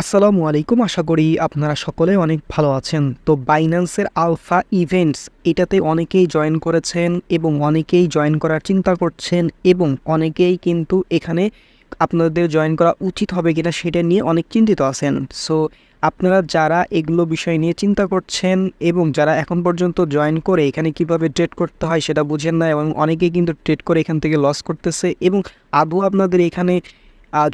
আসসালামু আলাইকুম। আশা করি আপনারা সকলে অনেক ভালো আছেন। তো বাইন্যান্সের আলফা ইভেন্টস এটাতে অনেকেই জয়েন করেছেন এবং অনেকেই জয়েন করার চিন্তা করছেন এবং অনেকেই কিন্তু এখানে আপনাদের জয়েন করা উচিত হবে কিনা সেটা নিয়ে অনেক চিন্তিত আছেন। সো আপনারা যারা এগুলো বিষয় নিয়ে চিন্তা করছেন এবং যারা এখন পর্যন্ত জয়েন করে এখানে কীভাবে ট্রেড করতে হয় সেটা বুঝেন না এবং অনেকেই কিন্তু ট্রেড করে এখান থেকে লস করতেছে এবং আদৌ আপনাদের এখানে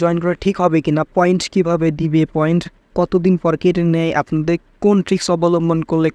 জয়েন করা ঠিক হবে কি না পয়েন্ট কীভাবে দিবে? পয়েন্ট কতদিন পর কেটে নেয়? আপনাদের কোন ট্রিক্স অবলম্বন করলে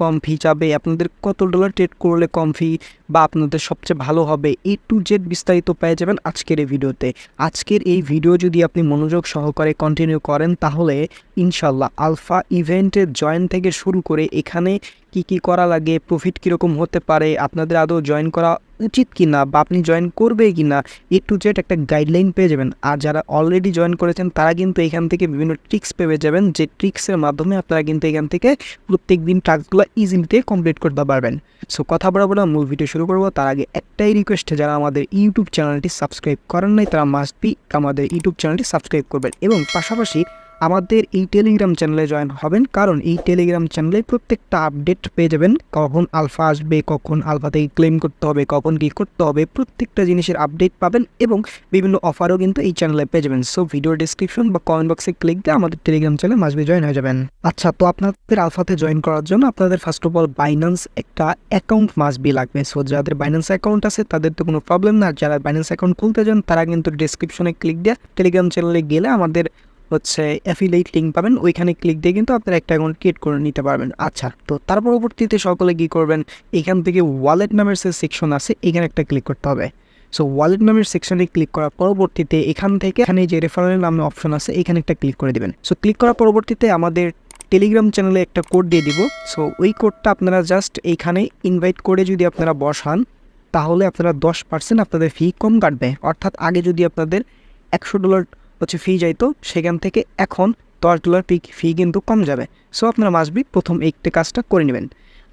কম ফি যাবে? আপনাদের কত ডলার ট্রেড করলে কম ফি বা আপনাদের সবচেয়ে ভালো হবে? এ টু জেড বিস্তারিত পেয়ে যাবেন আজকের এই ভিডিওতে। আজকের এই ভিডিও যদি আপনি মনোযোগ সহকারে কন্টিনিউ করেন, তাহলে ইনশাল্লাহ আলফা ইভেন্টের জয়েন থেকে শুরু করে এখানে কি কি করা লাগে প্রফিট কীরকম হতে পারে, আপনাদের আদৌ জয়েন করা উচিত কি না বা আপনি জয়েন করবে কি না এ টু জেড একটা গাইডলাইন পেয়ে যাবেন। আর যারা অলরেডি জয়েন করেছেন, তারা কিন্তু এখান থেকে বিভিন্ন ট্রিক্স পেয়ে যাবেন, যে ট্রিক্সের মাধ্যমে আপনারা কিন্তু এখান থেকে প্রত্যেক দিন টাস্কগুলো ইজিলিতে কমপ্লিট করতে পারবেন। সো কথা বরাবর মূল ভিডিও শুরু করব। তার আগে একটাই রিকোয়েস্ট যারা আমাদের ইউটিউব চ্যানেলটি সাবস্ক্রাইব করেন নাই, তারা মাস্ট বি আমাদের ইউটিউব চ্যানেলটি সাবস্ক্রাইব করবেন। এবং পাশাপাশি আমাদের এই টেলিগ্রাম চ্যানেলে জয়েন হবেন। কারণ এই টেলিগ্রাম চ্যানেলে প্রত্যেকটা আপডেট পেয়ে যাবেন। কখন আলফা আসবে, কখন আলফা থেকে ক্লেম করতে হবে, কখন কী করতে হবে, প্রত্যেকটা জিনিসের আপডেট পাবেন এবং বিভিন্ন অফারও কিন্তু এই চ্যানেলে পেয়ে যাবেন। সো ভিডিও ডিসক্রিপশন বা কমেন্ট বক্সে ক্লিক দিয়ে আমাদের টেলিগ্রাম চ্যানেলে মাসবি জয়েন হয়ে যাবেন। আচ্ছা তো আপনাদের আলফাতে জয়েন করার জন্য আপনাদের ফার্স্ট অফ অল বাইন্যান্স একটা অ্যাকাউন্ট মাসবি লাগবে। সো যাদের বাইন্যান্স অ্যাকাউন্ট আছে, তাদের তো কোনো প্রবলেম না। যারা বাইন্যান্স অ্যাকাউন্ট খুলতে চান, তারা কিন্তু ডিসক্রিপশনে ক্লিক দিয়ে টেলিগ্রাম চ্যানেলে গেলে আমাদের হচ্ছে অ্যাফিলেট লিঙ্ক পাবেন। ওইখানে ক্লিক দিয়ে কিন্তু আপনারা একটা অ্যাকাউন্ট ক্রিয়েট করে নিতে পারবেন। আচ্ছা তো তার পরবর্তীতে সকলে কী করবেন? এখান থেকে ওয়ালেট নামের যে সেকশন আছে, এখানে একটা ক্লিক করতে হবে। সো ওয়ালেট নামের সেকশনে ক্লিক করার পরবর্তীতে এখান থেকে এখানে যে রেফারেল নামে অপশন আছে, এখানে একটা ক্লিক করে দেবেন। সো ক্লিক করার পরবর্তীতে আমাদের টেলিগ্রাম চ্যানেলে একটা কোড দিয়ে দিব। সো ওই কোডটা আপনারা জাস্ট এইখানে ইনভাইট করে যদি আপনারা বসান, তাহলে আপনারা দশ পার্সেন্ট আপনাদের ফি কম কাটবে। অর্থাৎ আগে যদি আপনাদের একশো ডলার হচ্ছে ফি যাইতো, সেখান থেকে এখন দশ ডলার ফি কিন্তু কম যাবে। সো আপনারা মাসবি প্রথম এইটা কাজটা করে নেবেন।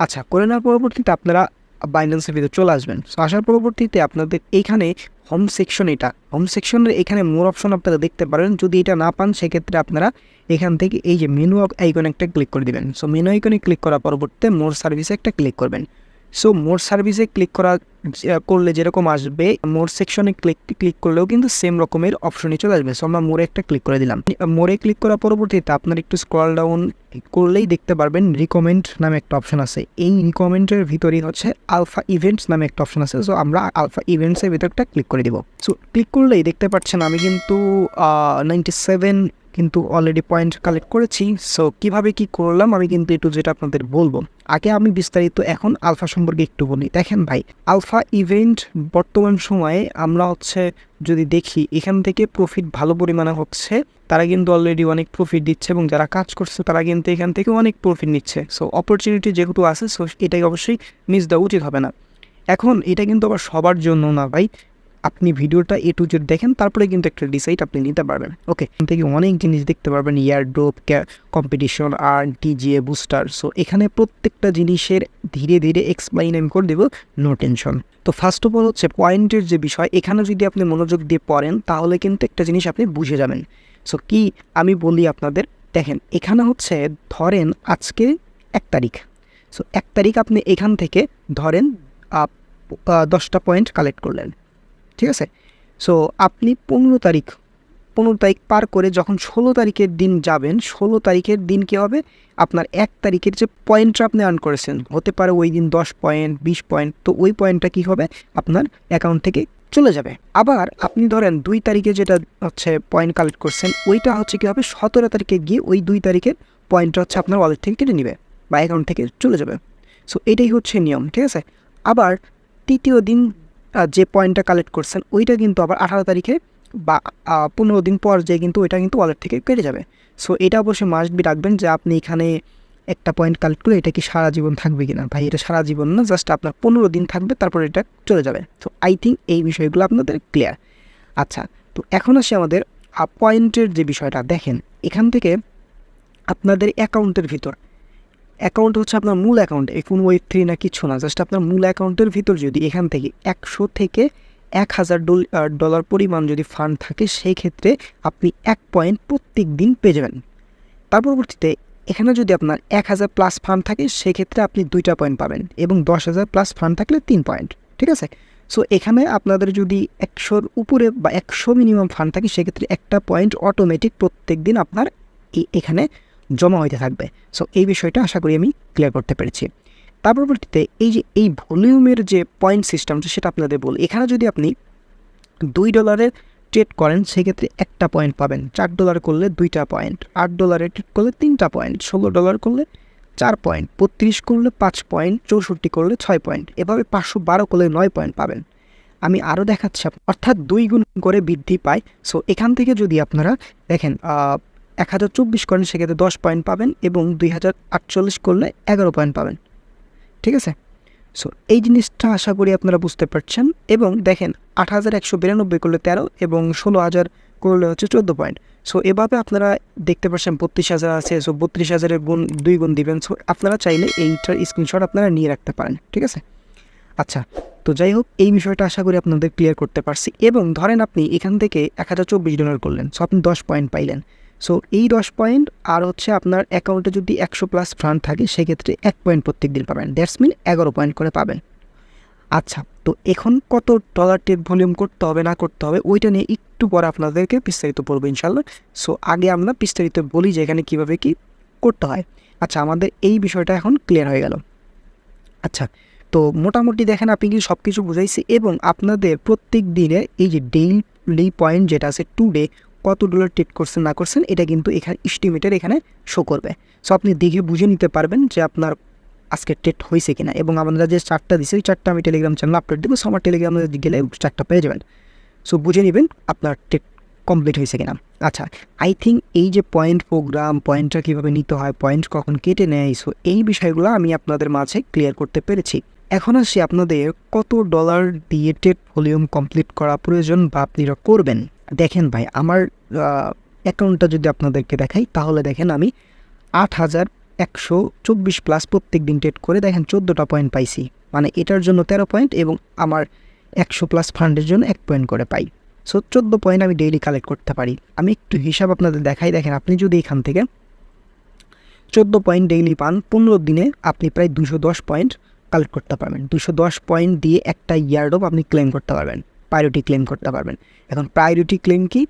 আচ্ছা করে নেওয়ার পরবর্তীতে আপনারা বাইন্যান্সের ভিতরে চলে আসবেন। সো আসার পরবর্তীতে আপনাদের এইখানে হোম সেকশন এটা। হোম সেকশনের এখানে মোর অপশন আপনারা দেখতে পারেন। যদি এটা না পান, সেক্ষেত্রে আপনারা এখান থেকে এই যে মেনু আইকন একটা ক্লিক করে দিবেন। সো মেনু আইকনে ক্লিক করার পরবর্তীতে মোর সার্ভিসে একটা ক্লিক করবেন। সো মোর সার্ভিসে ক্লিক করা করলে যেরকম আসবে মোর সেকশনে ক্লিক ক্লিক করলেও কিন্তু সেম রকমের অপশনই চলে আসবে। সো আমরা মোরে একটা ক্লিক করে দিলাম। মোরে ক্লিক করার পরবর্তীতে আপনার একটু স্ক্রল ডাউন করলেই দেখতে পারবেন রিকমেন্ড নামে একটা অপশন আছে। এই রিকমেন্ডের ভিতরেই হচ্ছে আলফা ইভেন্টস নামে একটা অপশন আছে। সো আমরা আলফা ইভেন্টসের ভিতরটা ক্লিক করে দিব। সো ক্লিক করলেই দেখতে পাচ্ছেন আমি কিন্তু নাইনটি সেভেন কিন্তু অলরেডি পয়েন্ট কালেক্ট করেছি সো কীভাবে কি করলাম আমি কিন্তু একটু যেটা আপনাদের বলব। আগে আমি বিস্তারিত এখন আলফা সম্পর্কে একটু বলি। দেখেন ভাই, আলফা ইভেন্ট বর্তমান সময়ে আমরা হচ্ছে যদি দেখি, এখান থেকে প্রফিট ভালো পরিমাণে হচ্ছে, তারা কিন্তু অলরেডি অনেক প্রফিট দিচ্ছে এবং যারা কাজ করছে তারা কিন্তু এখান থেকে অনেক প্রফিট নিচ্ছে। সো অপরচুনিটি যেহেতু আছে সো এটাই অবশ্যই মিস দেওয়া উচিত হবে না। এখন এটা কিন্তু আবার সবার জন্য না ভাই আপনি ভিডিওটা এ টু জেড দেখেন, তারপরে কিন্তু একটা ডিসাইড আপনি নিতে পারবেন। ওকে এখান থেকে অনেক জিনিস দেখতে পারবেন ইয়ার ড্রোপ কম্পিটিশন আর টিজিএ বুস্টার সো এখানে প্রত্যেকটা জিনিসের ধীরে ধীরে এক্সপ্লাইন আমি করে দেবো নো টেনশন তো ফার্স্ট অফ অল হচ্ছে পয়েন্টের যে বিষয়, এখানে যদি আপনি মনোযোগ দিয়ে পড়েন, তাহলে কিন্তু একটা জিনিস আপনি বুঝে যাবেন। সো কি আমি বলি আপনাদের, দেখেন, এখানে হচ্ছে ধরেন আজকে এক তারিখ। সো এক তারিখ আপনি এখান থেকে ধরেন দশটা পয়েন্ট কালেক্ট করলেন। ঠিক আছে? সো আপনি পনেরো তারিখ পনেরো তারিখ পার করে যখন ষোলো তারিখের দিন যাবেন, ষোলো তারিখের দিন কী হবে? আপনার এক তারিখের যে পয়েন্টটা আপনি আর্ন করেছেন, হতে পারে ওই দিন দশ পয়েন্ট বিশ পয়েন্ট তো ওই পয়েন্টটা কী হবে? আপনার অ্যাকাউন্ট থেকে চলে যাবে। আবার আপনি ধরেন দুই তারিখে যেটা হচ্ছে পয়েন্ট কালেক্ট করছেন, ওইটা হচ্ছে কী হবে? সতেরো তারিখে গিয়ে ওই দুই তারিখের পয়েন্টটা হচ্ছে আপনার ওয়ালেট থেকে কেটে নেবে বা অ্যাকাউন্ট থেকে চলে যাবে। সো এটাই হচ্ছে নিয়ম, ঠিক আছে? আবার তৃতীয় দিন যে পয়েন্টটা কালেক্ট করছেন, ওইটা কিন্তু আবার আঠারো তারিখে বা পনেরো দিন পর যে কিন্তু ওইটা কিন্তু ওয়ালেট থেকে কেটে যাবে। সো এটা অবশ্যই মাস্ট বি রাখবেন যে আপনি এখানে একটা পয়েন্ট কালেক্ট করে এটা কি সারা জীবন থাকবে কিনা। ভাই, এটা সারা জীবন না জাস্ট আপনার পনেরো দিন থাকবে, তারপর এটা চলে যাবে। তো আই থিঙ্ক এই বিষয়গুলো আপনাদের ক্লিয়ার আচ্ছা তো এখন আসি আমাদের পয়েন্টের যে বিষয়টা, দেখেন, এখান থেকে আপনাদের অ্যাকাউন্টের ভিতর। অ্যাকাউন্ট হচ্ছে আপনার মূল অ্যাকাউন্ট এখন ওয়েব থ্রি না কিছু না জাস্ট আপনার মূল অ্যাকাউন্টের ভিতর যদি এখান থেকে একশো থেকে এক হাজার ডল ডলার পরিমাণ যদি ফান্ড থাকে, সেই ক্ষেত্রে আপনি এক পয়েন্ট প্রত্যেক দিন পেয়ে যাবেন। তার পরবর্তীতে এখানে যদি আপনার এক হাজার প্লাস ফান্ড থাকে সেক্ষেত্রে আপনি দুইটা পয়েন্ট পাবেন এবং দশ হাজার প্লাস ফান্ড থাকলে তিন পয়েন্ট ঠিক আছে? সো এখানে আপনাদের যদি একশোর উপরে বা একশো মিনিমাম ফান্ড থাকে সেক্ষেত্রে একটা পয়েন্ট অটোমেটিক প্রত্যেক দিন আপনার এখানে জমা হইতে থাকবে। সো এই বিষয়টা আশা করি আমি ক্লিয়ার করতে পেরেছি। তার পরবর্তীতে এই যে, এই ভলিউমের যে পয়েন্ট সিস্টেমটা সেটা আপনাদের বলি। এখানে যদি আপনি দুই ডলারের ট্রেড করেন, সেক্ষেত্রে একটা পয়েন্ট পাবেন। চার ডলার করলে দুইটা পয়েন্ট আট ডলারে ট্রেড করলে তিনটা পয়েন্ট ষোলো ডলার করলে চার পয়েন্ট বত্রিশ করলে পাঁচ পয়েন্ট চৌষট্টি করলে ছয় পয়েন্ট এভাবে পাঁচশো বারো করলে নয় পয়েন্ট পাবেন। আমি আরও দেখাচ্ছি, অর্থাৎ দুই গুণ করে বৃদ্ধি পায়। সো এখান থেকে যদি আপনারা দেখেন এক হাজার চব্বিশ করেন সেক্ষেত্রে দশ পয়েন্ট পাবেন এবং দুই হাজার আটচল্লিশ করলে এগারো পয়েন্ট পাবেন। ঠিক আছে? সো এই জিনিসটা আশা করি আপনারা বুঝতে পারছেন এবং দেখেন আট হাজার একশো বিরানব্বই করলে তেরো এবং ষোলো হাজার করলে হচ্ছে চোদ্দ পয়েন্ট সো এভাবে আপনারা দেখতে পাচ্ছেন বত্রিশ হাজার আছে সো বত্রিশ হাজারের গুণ দুই গুণ দিবেন। সো আপনারা চাইলে এইটার স্ক্রিনশট আপনারা নিয়ে রাখতে পারেন। ঠিক আছে? আচ্ছা তো যাই হোক, এই বিষয়টা আশা করি আপনাদের ক্লিয়ার করতে পারছি। এবং ধরেন আপনি এখান থেকে এক হাজার চব্বিশ ডলার করলেন সো আপনি দশ পয়েন্ট পাইলেন। সো এই দশ পয়েন্ট আর হচ্ছে আপনার অ্যাকাউন্টে যদি একশো প্লাস ফান্ড থাকে, সেক্ষেত্রে এক পয়েন্ট প্রত্যেক দিন পাবেন। দ্যাটস মিন এগারো পয়েন্ট করে পাবেন। আচ্ছা তো এখন কত ডলার টেক ভলিউম করতে হবে, না করতে হবে, ওইটা নিয়ে একটু পরে আপনাদেরকে বিস্তারিত পড়ব ইনশাল্লাহ সো আগে আমরা বিস্তারিত বলি যে এখানে কীভাবে কী করতে হয়। আচ্ছা আমাদের এই বিষয়টা এখন ক্লিয়ার হয়ে গেল। আচ্ছা তো মোটামুটি দেখেন, আপনি কি সব কিছু বুঝাইছি এবং আপনাদের প্রত্যেক দিনে এই যে ডেইলি পয়েন্ট যেটা আছে টু ডে কত ডলার ট্রেড করছেন, না করছেন, এটা কিন্তু এখানে ইস্টিমেটের এখানে শো করবে। সো আপনি দেখে বুঝে নিতে পারবেন যে আপনার আজকে ট্রেড হয়েছে কিনা। এবং আমরা যে চারটা দিছি, ওই চারটা আমি টেলিগ্রাম চ্যানেল আপলোড দেবো সো আমার টেলিগ্রামে গেলে চারটা পেয়ে যাবেন। সো বুঝে নেবেন আপনার ট্রেড কমপ্লিট হয়েছে কিনা। আচ্ছা আই থিঙ্ক এই যে পয়েন্ট প্রোগ্রাম পয়েন্টটা কীভাবে নিতে হয় পয়েন্ট কখন কেটে নেয় সো এই বিষয়গুলো আমি আপনাদের মাঝে ক্লিয়ার করতে পেরেছি। এখন আসি আপনাদের কত ডলার দিয়ে ট্রেড ভলিউম কমপ্লিট করা প্রয়োজন বা আপনারা করবেন। দেখেন ভাই, আমার অ্যাকাউন্টটা যদি আপনাদেরকে দেখাই, তাহলে দেখেন আমি আট হাজার একশো চব্বিশ প্লাস প্রত্যেক দিন ট্রেড করে দেখেন চোদ্দোটা পয়েন্ট পাইছি। মানে এটার জন্য তেরো পয়েন্ট এবং আমার একশো প্লাস ফান্ডের জন্য এক পয়েন্ট করে পাই। সো চোদ্দ পয়েন্ট আমি ডেইলি কালেক্ট করতে পারি। আমি একটু হিসাব আপনাদের দেখাই, দেখেন আপনি যদি এখান থেকে চোদ্দ পয়েন্ট ডেইলি পান, পনেরো দিনে আপনি প্রায় দুশো দশ পয়েন্ট কালেক্ট করতে পারবেন। দুশো দশ পয়েন্ট দিয়ে একটা ইয়ার্ডও আপনি ক্লেম করতে পারবেন। প্রায়োরিটি ক্লেম করতে পারবেন। এখন প্রায়োরিটি ক্লেম কি?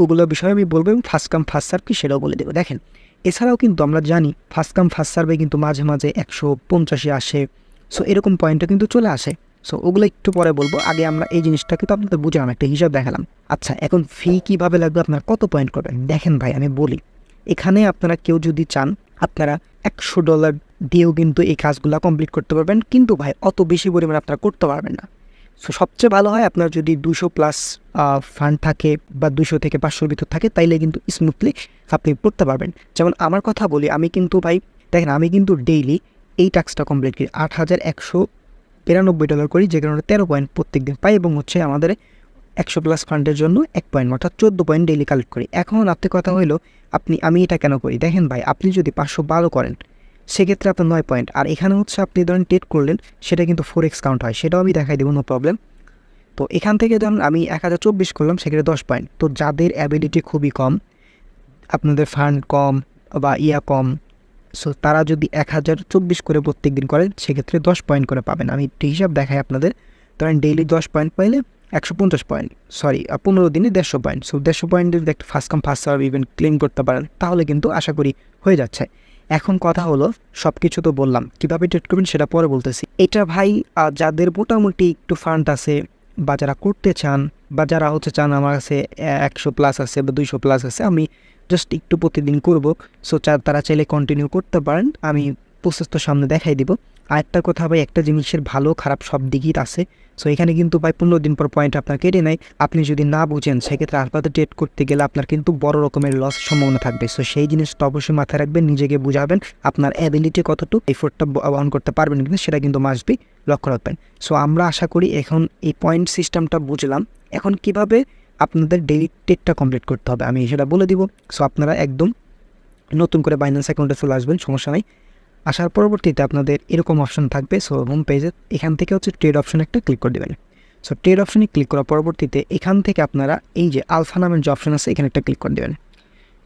ওগুলো বিষয়ে আমি বলব এবং ফার্স্ট কাম ফার্স্ট সার্ভ কি সেটাও বলে দেবো। দেখেন, এছাড়াও কিন্তু আমরা জানি ফার্স্ট কাম ফার্স্ট সার্ভে কিন্তু মাঝে মাঝে একশো পঞ্চাশে আসে। সো এরকম পয়েন্টটা কিন্তু চলে আসে। সো ওগুলো একটু পরে বলব। আগে আমরা এই জিনিসটা কিন্তু আপনাদের বুঝলাম, একটা হিসাব দেখালাম। আচ্ছা এখন ফি কীভাবে লাগবে? আপনার কত পয়েন্ট করবেন? দেখেন ভাই, আমি বলি। এখানে আপনারা কেউ যদি চান, আপনারা একশো ডলার দিয়েও কিন্তু এই কাজগুলো কমপ্লিট করতে পারবেন। কিন্তু ভাই, অত বেশি পরিমাণে আপনারা করতে পারবেন না। সো সবচেয়ে ভালো হয় আপনার যদি দুশো প্লাস ফান্ড থাকে বা দুশো থেকে পাঁচশোর ভিতর থাকে, তাইলে কিন্তু স্মুথলি আপনি করতে পারবেন। যেমন আমার কথা বলি, আমি কিন্তু ভাই, দেখেন আমি কিন্তু ডেইলি এই টাস্কটা কমপ্লিট করি। আট হাজার একশো বিরানব্বই ডলার করি, যে কারণে তেরো পয়েন্ট প্রত্যেক দিন পাই এবং হচ্ছে আমাদের একশো প্লাস ফান্ডের জন্য এক পয়েন্ট অর্থাৎ চোদ্দ পয়েন্ট ডেইলি কালেক্ট করি। এখন আপনি কথা হলো আপনি, আমি এটা কেন করি? দেখেন ভাই, আপনি যদি পাঁচশো বারো করেন সেক্ষেত্রে আপনার নয় পয়েন্ট আর এখানে হচ্ছে আপনি ধরেন টেট করলেন, সেটা কিন্তু ফোর এক্স কাউন্ট হয়, সেটাও আমি দেখাই দেবো নো প্রবলেম তো এখান থেকে ধরুন আমি এক হাজার চব্বিশ করলাম, সেক্ষেত্রে দশ পয়েন্ট তো যাদের অ্যাবিলিটি খুবই কম, আপনাদের ফান্ড কম বা ইয়া কম সো তারা যদি এক হাজার চব্বিশ করে প্রত্যেক দিন করেন, সেক্ষেত্রে দশ পয়েন্ট করে পাবেন। আমি একটু হিসাব দেখাই আপনাদের। ধরেন ডেইলি দশ পয়েন্ট পাইলে একশো পঞ্চাশ পয়েন্ট সরি পনেরো দিনে দেড়শো পয়েন্ট সো দেড়শো পয়েন্ট যদি একটা first come first serve event claim করতে পারেন, তাহলে কিন্তু আশা করি হয়ে যাচ্ছে। এখন কথা হলো সব কিছু তো বললাম, কীভাবে ট্রেড করবেন সেটা পরে বলতেছি। এটা ভাই যাদের মোটামুটি একটু ফান্ড আছে, বা যারা করতে চান, বা যারা হচ্ছে চান আমার কাছে একশো প্লাস আছে, বা দুইশো প্লাস আছে, আমি জাস্ট একটু প্রতিদিন করব। সো তারা চাইলে কন্টিনিউ করতে পারেন, আমি প্রসেস তো সামনে দেখাই দিব। আরেকটা কথা ভাই, একটা জিনিসের ভালো খারাপ সব দিকই আছে। সো এখানে কিন্তু ভাই পনেরো দিন পর পয়েন্ট আপনার কেটে নেয়। আপনি যদি না বুঝেন, সেক্ষেত্রে আপাতত ট্রেড করতে গেলে আপনার কিন্তু বড় রকমের লস সম্ভাবনা থাকবে। সো সেই জিনিসটা অবশ্যই মাথায় রাখবেন, নিজেকে বুঝাবেন, আপনার অ্যাবিলিটি কতটুকু এফোর্টটা অন করতে পারবেন কিনা সেটা কিন্তু মাসবি লক্ষ্য রাখবেন। সো আমরা আশা করি এখন এই পয়েন্ট সিস্টেমটা বুঝলাম। এখন কীভাবে আপনাদের ডেলি টেটটা কমপ্লিট করতে হবে? আমি সেটা বলে দিব। সো আপনারা একদম নতুন করে বাইন্যান্স অ্যাকাউন্টে চলে আসবেন, সমস্যা নাই। আসার পরবর্তীতে আপনাদের এরকম অপশন থাকবে সো হোম পেজে এখান থেকে হচ্ছে ট্রেড অপশন একটা ক্লিক করে দেবেন। সো ট্রেড অপশনে ক্লিক করার পরবর্তীতে এখান থেকে আপনারা এই যে আলফা নামের যে অপশন আছে, এখানে একটা ক্লিক করে দেবেন।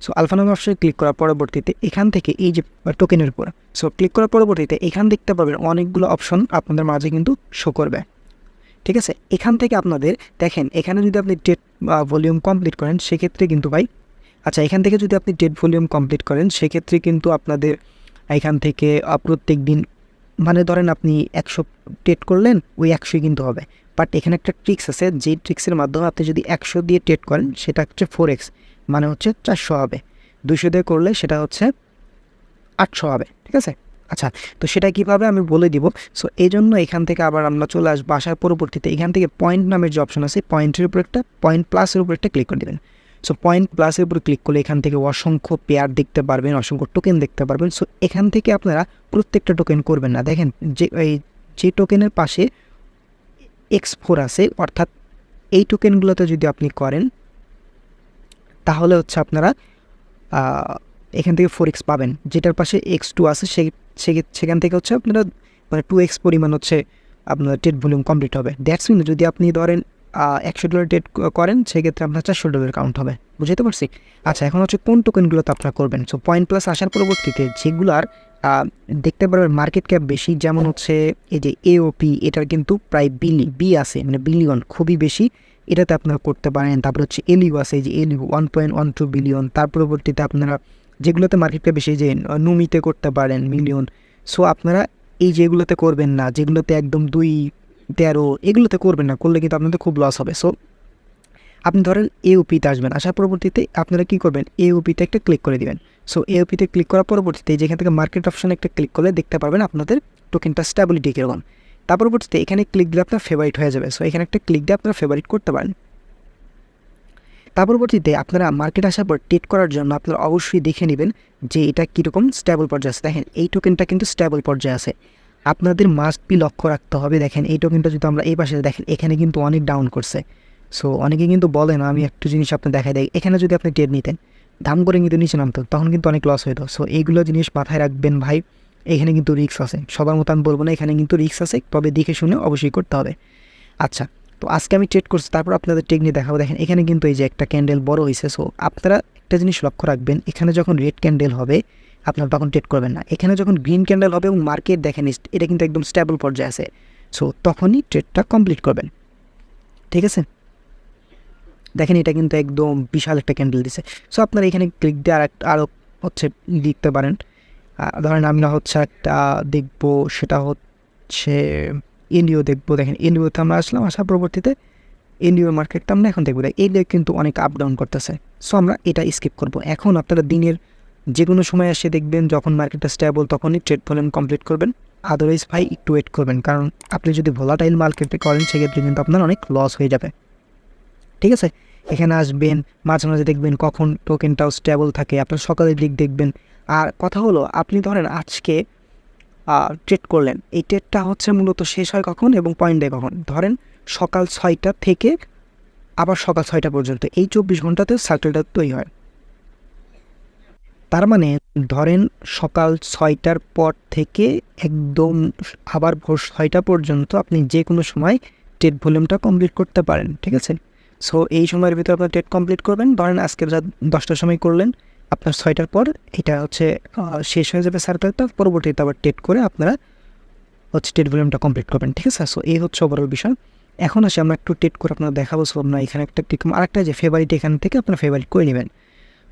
সো আলফা নামে অপশনে ক্লিক করার পরবর্তীতে এখান থেকে এই যে টোকেনের উপর সো ক্লিক করার পরবর্তীতে এখান দেখতে পাবেন অনেকগুলো অপশন আপনাদের মাঝে কিন্তু শো করবে। ঠিক আছে? এখান থেকে আপনাদের দেখেন, এখানে যদি আপনি ডেট ভলিউম কমপ্লিট করেন, সেক্ষেত্রে কিন্তু ভাই আচ্ছা এখান থেকে যদি আপনি ডেট ভলিউম কমপ্লিট করেন, সেক্ষেত্রে কিন্তু আপনাদের এখান থেকে প্রত্যেক দিন মানে ধরেন আপনি একশো টেট করলেন, ওই একশোই কিন্তু হবে। বাট এখানে একটা ট্রিক্স আছে, যেই ট্রিক্সের মাধ্যমে আপনি যদি একশো দিয়ে টেট করেন, সেটা হচ্ছে ফোর এক্স মানে হচ্ছে চারশো হবে। দুশো দিয়ে করলে সেটা হচ্ছে আটশো হবে, ঠিক আছে? আচ্ছা তো সেটা কীভাবে আমি বলে দিব? সো এই জন্য এখান থেকে আবার আমরা চলে আসব, আসার পরবর্তীতে এখান থেকে পয়েন্ট নামের যে অপশন আছে পয়েন্টের উপর একটা পয়েন্ট প্লাসের উপর একটা ক্লিক করে দেবেন। সো পয়েন্ট প্লাসের উপর ক্লিক করলে এখান থেকে অসংখ্য পেয়ার দেখতে পারবেন, অসংখ্য টোকেন দেখতে পারবেন। সো এখান থেকে আপনারা প্রত্যেকটা টোকেন করবেন না। দেখেন, যে, এই, যে টোকেনের পাশে এক্স ফোর আছে, অর্থাৎ এই টোকেনগুলোতে যদি আপনি করেন, তাহলে হচ্ছে আপনারা এখান থেকে ফোর এক্স পাবেন। যেটার পাশে এক্স টু আছে সেখান থেকে হচ্ছে আপনারা মানে টু এক্স পরিমাণ হচ্ছে আপনার টেট ভলিউম কমপ্লিট হবে। দ্যাটস মিন যদি আপনি ধরেন একশো ডলার ডেট করেন, সেক্ষেত্রে আপনার চারশো ডলার কাউন্ট হবে। বুঝতে পারছি? আচ্ছা এখন হচ্ছে কোন টোকেনগুলোতে আপনারা করবেন? সো পয়েন্ট প্লাস আসার পরবর্তীতে যেগুলার দেখতে পারবেন মার্কেট ক্যাপ বেশি, যেমন হচ্ছে এই যে এওপি এটার কিন্তু প্রায় বিলি বি আছে মানে বিলিয়ন খুবই বেশি। এটাতে আপনারা করতে পারেন। তারপর হচ্ছে এলিউ আছে, এই যে এলিউ one point one two billion তার পরবর্তীতে আপনারা যেগুলোতে মার্কেট ক্যাপ বেশি যে নুমিতে করতে পারেন মিলিয়ন সো আপনারা এই যেগুলোতে করবেন না, যেগুলোতে একদম দুই তেরো এগুলোতে করবেন না, করলে কিন্তু আপনাদের খুব লস হবে। সো আপনি ধরেন এওপিতে আসবেন, আসার পরবর্তীতে আপনারা কী করবেন? এওপিতে একটা ক্লিক করে দিবেন। সো এওপিতে ক্লিক করার পরবর্তীতে যেখান থেকে মার্কেট অপশানে একটা ক্লিক করলে দেখতে পারবেন আপনাদের টোকেনটা স্টেবিলিটি কীরকম। তার পরবর্তীতে এখানে ক্লিক দিলে আপনার ফেভারিট হয়ে যাবে। সো এখানে একটা ক্লিক দিয়ে আপনারা ফেভারিট করতে পারেন। তার পরবর্তীতে আপনারা মার্কেট আসার পর টেট করার জন্য আপনারা অবশ্যই দেখে নেবেন যে এটা কীরকম স্ট্যাবল পর্যায়ে আছে। দেখেন, এই টোকেনটা কিন্তু স্ট্যাবল পর্যায়ে আছে। আপনাদের মাস্ট বি লক্ষ্য রাখতে হবে। দেখেন এই টোকেনটা যদি আমরা এই পাশে দেখেন, এখানে কিন্তু অনেক ডাউন করছে। সো অনেকে কিন্তু বলে না, আমি একটু জিনিস আপনি দেখাই দেয় এখানে যদি আপনি টেট নিতেন দাম করে কিন্তু নিচে নামতো, তখন কিন্তু অনেক লস হতো সো এইগুলো জিনিস মাথায় রাখবেন ভাই। এখানে কিন্তু রিক্স আছে। সবার মতো আমি বলব না, এখানে কিন্তু রিক্স আছে। তবে দেখে শুনে অবশ্যই করতে হবে। আচ্ছা তো আজকে আমি ট্রেড করছি, তারপর আপনাদের টেকনিক দেখাবো। দেখেন, এখানে কিন্তু এই যে একটা ক্যান্ডেল বড় হয়েছে সো আপনারা একটা জিনিস লক্ষ্য রাখবেন, এখানে যখন রেড ক্যান্ডেল হবে আপনারা তখন ট্রেড করবেন না। এখানে যখন গ্রিন ক্যান্ডেল হবে এবং মার্কেট দেখেন এটা কিন্তু একদম স্টেবল পর্যায়ে আছে। সো তখনই ট্রেডটা কমপ্লিট করবেন। ঠিক আছে? দেখেন, এটা কিন্তু একদম বিশাল একটা ক্যান্ডেল দিছে। সো আপনারা এখানে ক্লিক দিয়ে আর আরও হচ্ছে লিখতে পারেন। ধরেন আমরা হচ্ছে একটা দেখব, সেটা হচ্ছে ইন্ডিও দেখব। দেখেন ইন্ডিওতে আমরা আসলাম, আসার পরবর্তীতে ইন্ডিও মার্কেটটা আমরা এখন দেখব। এই দিকে কিন্তু অনেক আপ ডাউন করতেছে। সো আমরা এটা স্কিপ করব। এখন আপনারা দিনের যে কোনো সময় এসে দেখবেন যখন মার্কেটটা স্টেবল তখনই ট্রেড ভলিউম কমপ্লিট করবেন। আদারওয়াইজ ভাই, একটু ওয়েট করবেন। কারণ আপনি যদি ভোলাটাইল মার্কেটে করেন, সেক্ষেত্রে কিন্তু আপনার অনেক লস হয়ে যাবে। ঠিক আছে? এখানে আসবেন, মাঝে মাঝে দেখবেন কখন টোকেনটাও স্টেবল থাকে, আপনার সকালের দিক দেখবেন। আর কথা হলো, আপনি ধরেন আজকে ট্রেড করলেন। এই ট্রেডটা হচ্ছে মূলত শেষ হয় কখন এবং পয়েন্ট দেয় কখন? ধরেন সকাল ছয়টা থেকে আবার সকাল ছয়টা পর্যন্ত। এই চব্বিশ ঘন্টাতে সার্কেলটা তৈরি হয়। তার মানে ধরেন সকাল ছয়টার পর থেকে একদম আবার ভোর ছয়টা পর্যন্ত আপনি যে কোনো সময় টেট ভলিউমটা কমপ্লিট করতে পারেন, ঠিক আছে? সো এই সময়ের ভিতরে আপনার টেট কমপ্লিট করবেন। ধরেন আজকে রাত দশটার সময় করলেন, আপনার ছয়টার পর এটা হচ্ছে শেষ হয়ে যাবে সার্কেলটা পরবর্তীতে আবার টেট করে আপনারা হচ্ছে টেট ভলিউমটা কমপ্লিট করবেন, ঠিক আছে? সো এই হচ্ছে ওভারঅল বিষয়। এখন আসে, আমরা একটু টেট করে আপনারা দেখাবো। সো আমরা এখানে একটা ক্লিক আরেকটা যে ফেভারিট এখান থেকে আপনারা ফেভারিট করে নেবেন।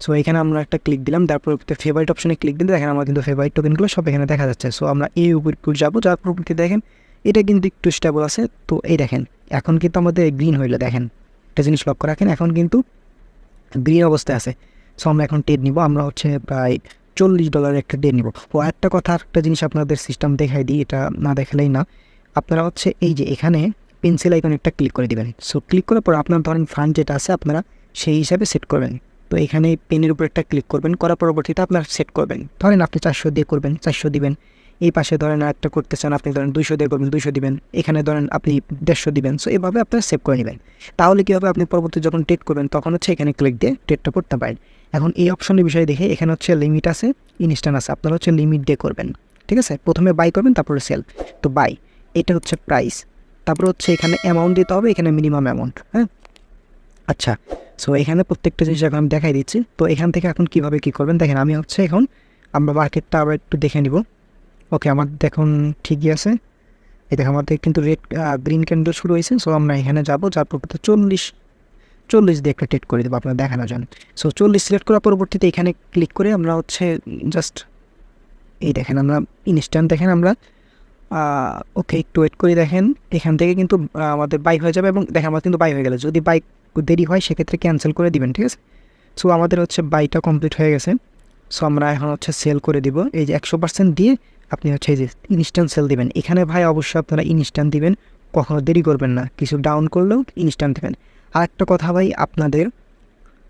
সো এখানে আমরা একটা ক্লিক দিলাম, তারপর ফেভারিট অপশনে ক্লিক দিলে দেখেন আমার কিন্তু ফেভারিট টোকেনগুলো সব এখানে দেখা যাচ্ছে। সো আমরা এই উপর যাব, যার পরবর্তী দেখেন, এটা কিন্তু একটু স্টেবল আছে। তো, এই দেখেন, এখন কিন্তু আমাদের গ্রিন হইল, দেখেন। একটা জিনিস লক্ষ্য রাখেন, এখন কিন্তু গ্রিন অবস্থায় আছে। সো আমরা এখন টেড নিব, আমরা হচ্ছে প্রায় চল্লিশ ডলারের একটা টেড নিব। ও, একটা কথা, একটা জিনিস আপনাদের সিস্টেম দেখাই দিই, এটা না দেখালেই না। আপনারা হচ্ছে এই যে এখানে পেন্সিল আইকন একটা ক্লিক করে দিবেন। সো ক্লিক করার পর আপনার ধরেন ফান্ড যেটা আছে, আপনারা সেই হিসাবে সেট করবেন। তো এখানে পেনের উপর একটা ক্লিক করবেন, করার পরবর্তীতে আপনার সেট করবেন। ধরেন আপনি চারশো দিয়ে করবেন, চারশো দিবেন। এই পাশে ধরেন আর একটা করতে চান আপনি ধরেন দুইশো দিয়ে করবেন, দুইশো দিবেন। এখানে ধরেন আপনি দেড়শো দিবেন। সো এভাবে আপনারা সেভ করে নেবেন। তাহলে কী হবে? আপনি পরবর্তী যখন টেট করবেন, তখন হচ্ছে এখানে ক্লিক দিয়ে টেটটা করতে পারেন। এখন এই অপশনের বিষয়ে দেখে এখানে হচ্ছে লিমিট আছে ইনস্ট্যান্ট আছে। আপনারা হচ্ছে লিমিট দিয়ে করবেন। ঠিক আছে? প্রথমে বাই করবেন, তারপরে সেল তো বাই এটা হচ্ছে প্রাইস তারপর হচ্ছে এখানে অ্যামাউন্ট দিতে হবে, এখানে মিনিমাম অ্যামাউন্ট হ্যাঁ? আচ্ছা সো এখানে প্রত্যেকটা জিনিস এখন আমি দেখাই দিচ্ছি। তো এখান থেকে এখন কীভাবে কি করবেন? দেখেন, আমি হচ্ছে এখন আমরা মার্কেটটা আবার একটু দেখে নিব। ওকে আমার দেখুন ঠিকই আছে। এই দেখো, আমাদের কিন্তু রেড গ্রিন ক্যান্ডেল শুরু হয়েছে। সো আমরা এখানে যাব যার পরবর্তীতে চল্লিশ চল্লিশ দিয়ে একটা ট্রেড করে দেবো, আপনার দেখানো যান সো চল্লিশ সিলেক্ট করার পরবর্তীতে এখানে ক্লিক করে আমরা হচ্ছে জাস্ট এই দেখেন, আমরা ইনস্ট্যান্ট দেখেন আমরা ওকে একটু ওয়েট করে দেখেন। এখান থেকে কিন্তু আমাদের বাই হয়ে যাবে এবং দেখেন আমার কিন্তু বাই হয়ে গেলে। যদি বাইক দেরি হয়, সেক্ষেত্রে ক্যান্সেল করে দিবেন, ঠিক আছে? সো আমাদের হচ্ছে বাইটা কমপ্লিট হয়ে গেছে। সো আমরা এখন হচ্ছে সেল করে দিব। এই যে একশো পার্সেন্ট দিয়ে আপনি হচ্ছে এই যে ইনস্ট্যান্ট সেল দিবেন। এখানে ভাই অবশ্যই আপনারা ইনস্ট্যান্ট দিবেন, কখনো দেরি করবেন না। কিছু ডাউন করলেও ইনস্ট্যান্ট দেবেন। আর একটা কথা ভাই, আপনাদের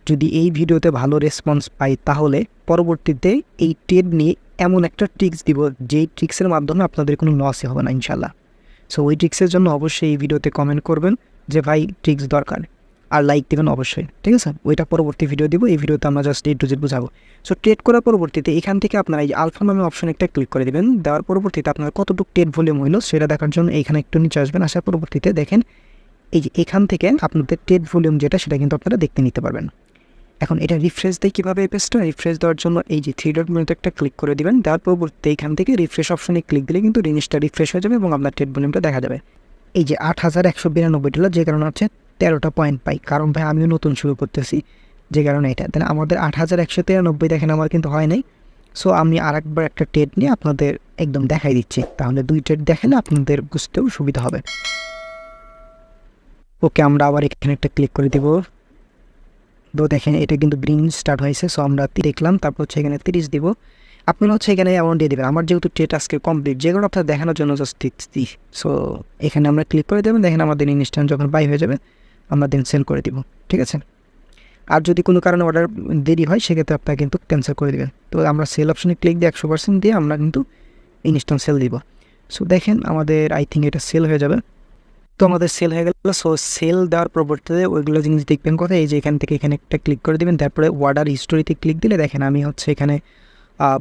যদি এই ভিডিওতে ভালো রেসপন্স পাই, তাহলে পরবর্তীতে এই ট্রেড নিয়ে এমন একটা ট্রিক্স দিব, যেই ট্রিক্সের মাধ্যমে আপনাদের কোনো লসই হবে না ইনশাল্লাহ সো ওই ট্রিক্সের জন্য অবশ্যই এই ভিডিওতে কমেন্ট করবেন যে ভাই ট্রিক্স দরকার। আর লাইক দেবেন অবশ্যই, ঠিক আছে? ওইটা পরবর্তী ভিডিও দিব, এই ভিডিওতে আমরা জাস্ট এই টু জেড বোঝাবো। সো ট্রেড করার পরবর্তীতে এখান থেকে আপনারা এই আলফা নামে অপশন একটা ক্লিক করে দেবেন। দেওয়ার পরবর্তীতে আপনার কতটুকু ট্রেড ভলিউম হইল সেটা দেখার জন্য এখানে একটু নিচে আসবেন। আসার পরবর্তীতে দেখেন, এই যে এখান থেকে আপনাদের ট্রেড ভলিউম যেটা, সেটা কিন্তু আপনারা দেখতে নিতে পারবেন। এখন এটা রিফ্রেশ দেয় কীভাবে এই পেজটা রিফ্রেশ দেওয়ার জন্য এই যে থ্রি ডট মেনুতে একটা ক্লিক করে দিবেন। দেওয়ার পরবর্তীতে এখান থেকে রিফ্রেশ অপশনে ক্লিক দিলে কিন্তু জিনিসটা রিফ্রেশ হয়ে যাবে এবং আপনার ট্রেড ভলিউমটা দেখা যাবে। এই যে আট হাজার একশো বিরানব্বই ডলার যে কারণে হচ্ছে তেরোটা পয়েন্ট পাই। কারণ ভাই, আমিও নতুন শুরু করতেছি যে কারণে এটা। দেন আমাদের আট হাজার একশো তিরানব্বই দেখেন, আমার কিন্তু হয় নাই। সো আমি আরেকবার একটা ট্রেড নিয়ে আপনাদের একদম দেখাই দিচ্ছি। তাহলে দুই ট্রেড দেখেন, আপনাদের বুঝতেও সুবিধা হবে। ওকে আমরা আবার এখানে একটা ক্লিক করে দিব। তো দেখেন, এটা কিন্তু গ্রিন স্টার্ট হয়েছে। সো আমরা দেখলাম, তারপর হচ্ছে এখানে তিরিশ দিব। আপনারা হচ্ছে এখানে অ্যামাউন্ট দিয়ে দেবেন। আমার যেহেতু ট্রেড আজকে কমপ্লিট যেগুলো আপনার দেখানোর জন্য জাস্ট দিচ্ছি। সো এখানে আমরা ক্লিক করে দেবেন। দেখেন, আমাদের ইনস্ট্যান্ট যখন বাই হয়ে যাবে আমরা দেন সেল করে দিব, ঠিক আছে? আর যদি কোনো কারণে অর্ডার দেরি হয়, সেক্ষেত্রে আপনারা কিন্তু ক্যান্সেল করে দেবেন। তো আমরা সেল অপশনে ক্লিক দিয়ে একশো পার্সেন্ট দিয়ে আমরা কিন্তু ইনস্ট্যান্ট সেল দিব। সো দেখেন আমাদের আই থিঙ্ক এটা সেল হয়ে যাবে। তো আমাদের সেল হয়ে গেল। সো সেল দেওয়ার পরবর্তীতে ওইগুলো জিনিস দেখবেন কোথায়? এই যে এখান থেকে এখানে একটা ক্লিক করে দেবেন। তারপরে অর্ডার হিস্টোরিতে ক্লিক দিলে দেখেন আমি হচ্ছে এখানে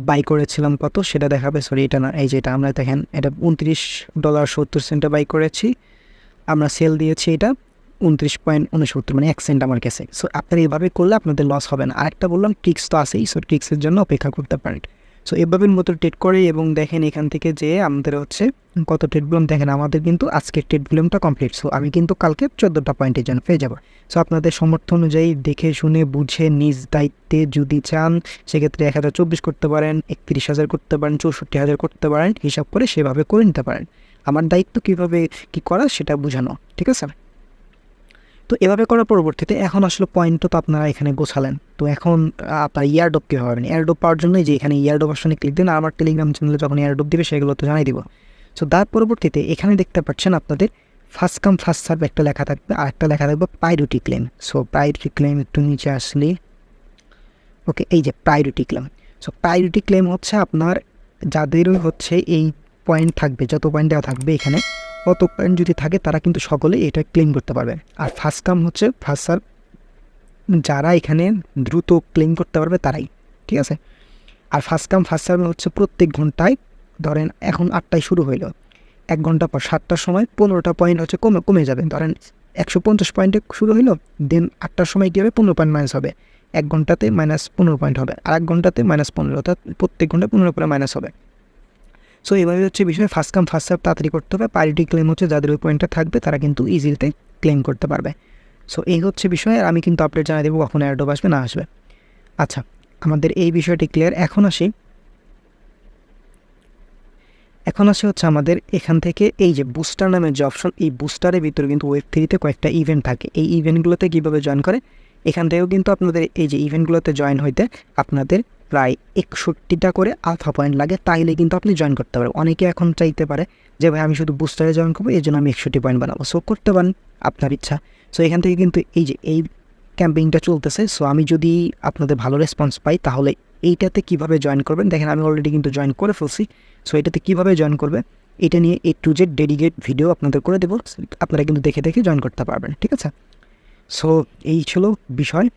বাই করেছিলাম কত? সেটা দেখাবে। সরি এটা না, এই যে এটা আমরা দেখেন, এটা উনত্রিশ ডলার সত্তর সেন্টে বাই করেছি। আমরা সেল দিয়েছি এটা। উনত্রিশ পয়েন্ট উনসত্তর মানে এক সেন্ট আমার কাছে। সো আপনারা এইভাবে করলে আপনাদের লস হবে না। আরেকটা বললাম ট্রিক্স তো আছেই সো ট্রিক্সের জন্য অপেক্ষা করতে পারেন। সো এভাবে মতো ট্রেড করে এবং দেখেন এখান থেকে যে আমাদের হচ্ছে কত ট্রেড ভলিউম দেখেন আমাদের কিন্তু আজকের ট্রেড ভলিউমটা কমপ্লিট সো আমি কিন্তু কালকে চোদ্দোটা পয়েন্টের জন্য পেয়ে যাব। সো আপনাদের সমর্থ অনুযায়ী দেখে শুনে বুঝে নিজ দায়িত্বে যদি চান, সেক্ষেত্রে এক হাজার চব্বিশ করতে পারেন, একত্রিশ হাজার করতে পারেন, চৌষট্টি হাজার করতে পারেন, হিসাব করে সেভাবে করে নিতে পারেন। আমার দায়িত্ব কীভাবে কী করা সেটা বোঝানো, ঠিক আছে? তো এভাবে করার পরবর্তীতে এখন আসলে পয়েন্টও তো আপনারা এখানে গোছালেন। তো এখন আপনার ইয়ারডোপ কী হবেন ইয়ারডোপ পাওয়ার জন্যই যে এখানে ইয়ারডোপ অপশনে ক্লিক দিন আর আমার টেলিগ্রাম চ্যানেলে যখন ইয়ারডোপ দিবে, সেগুলো তো জানাই দিব। সো তার পরবর্তীতে এখানে দেখতে পাচ্ছেন আপনাদের ফার্স্ট কাম ফার্স্ট সার্ভ একটা লেখা থাকবে, আর একটা লেখা থাকবে priority claim so priority claim একটু নিচে আসলে ওকে এই যে priority claim so priority claim হচ্ছে আপনার যাদেরই হচ্ছে এই পয়েন্ট থাকবে, যত পয়েন্ট দেওয়া থাকবে এখানে অত পয়েন্ট যদি থাকে, তারা কিন্তু সকলে এটা ক্লেম করতে পারবে। আর ফার্স্ট কাম হচ্ছে ফার্স্ট সার্ভ যারা এখানে দ্রুত ক্লেম করতে পারবে, তারাই। ঠিক আছে? আর ফার্স্ট কাম ফার্স্ট সার্ভে হচ্ছে প্রত্যেক ঘন্টায়, ধরেন এখন আটটায় শুরু হইল। এক ঘণ্টা পর সাতটার সময় পনেরোটা পয়েন্ট হচ্ছে কমে কমে যাবে। ধরেন একশো পঞ্চাশ পয়েন্টে শুরু হইল দেন আটটার সময় কী হবে? পনেরো পয়েন্ট মাইনাস হবে। এক ঘন্টাতে মাইনাস পনেরো পয়েন্ট হবে। আর এক ঘন্টাতে মাইনাস পনেরো, অর্থাৎ প্রত্যেক ঘন্টায় পনেরো করে মাইনাস হবে। সো এভাবে হচ্ছে বিষয়ে ফার্স্ট কাম ফার্স্ট সার্ভ তাড়াতাড়ি করতে হবে। প্রায়োরিটি ক্লেম হচ্ছে যাদের ওই পয়েন্টটা থাকবে, তারা কিন্তু ইজিলিতে ক্লেম করতে পারবে। সো এই হচ্ছে বিষয়, আর আমি কিন্তু আপডেট জানিয়ে দেবো কখন অ্যাডোব আসবে, না আসবে। আচ্ছা আমাদের এই বিষয়টি ক্লিয়ার এখন আসি। এখন আসে হচ্ছে আমাদের এখান থেকে এই যে বুস্টার নামের যে অপশন এই বুস্টারের ভিতরে কিন্তু ওয়েব থ্রিতে কয়েকটা ইভেন্ট থাকে। এই ইভেন্টগুলোতে কীভাবে জয়েন করে? এখান থেকেও কিন্তু আপনাদের এই যে ইভেন্টগুলোতে জয়েন হইতে আপনাদের প্রায় একষট্টিটা করে আলফা পয়েন্ট লাগে, তাইলে কিন্তু আপনি জয়েন করতে পারেন অনেকে এখন চাইতে পারে যে, ভাই, আমি শুধু বুস্টারে জয়েন করব এই জন্য আমি একষট্টি পয়েন্ট বানাবো। সো করতে পারেন আপনার ইচ্ছা। সো এখান থেকে কিন্তু এই যে, এই ক্যাম্পেইনটা চলতেছে সো আমি যদি আপনাদের ভালো রেসপন্স পাই, তাহলে এইটাতে কীভাবে জয়েন করবেন? দেখেন, আমি অলরেডি কিন্তু জয়েন করে ফেলছি। সো এটাতে কীভাবে জয়েন করবে? এটা নিয়ে A to Z dedicate video আপনাদের করে দেবো। আপনারা কিন্তু দেখে দেখে জয়েন করতে পারবেন, ঠিক আছে? সো এই ছিল বিষয়।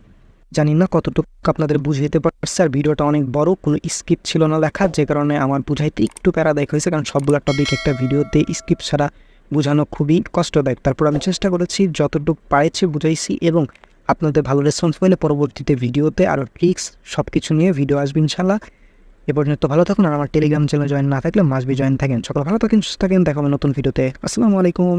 জানি না কতটুকু আপনাদের বুঝাইতে পারছে, আর ভিডিওটা অনেক বড়, কোনো স্কিপ ছিল না লেখা, যে কারণে আমার বুঝাইতে একটু প্যারাদায়ক হয়েছে, কারণ সবগুলো টপিক একটা ভিডিওতে স্কিপ ছাড়া বোঝানো খুবই কষ্টদায়ক। তারপর আমি চেষ্টা করেছি, যতটুকু পারেছি বুঝাইছি, এবং আপনাদের ভালো রেসপন্স পেলে পরবর্তীতে ভিডিওতে আরও ট্রিক্স সব কিছু নিয়ে ভিডিও আসবে ইনশাল্লাহ এ পর্যন্ত ভালো থাকুন, আর আমার টেলিগ্রাম চ্যানেল জয়েন না থাকলে মাসবি জয়েন থাকেন। সকল ভালো থাকেন, সুস্থ থাকেন, দেখা হবে নতুন ভিডিওতে আসসালামু আলাইকুম।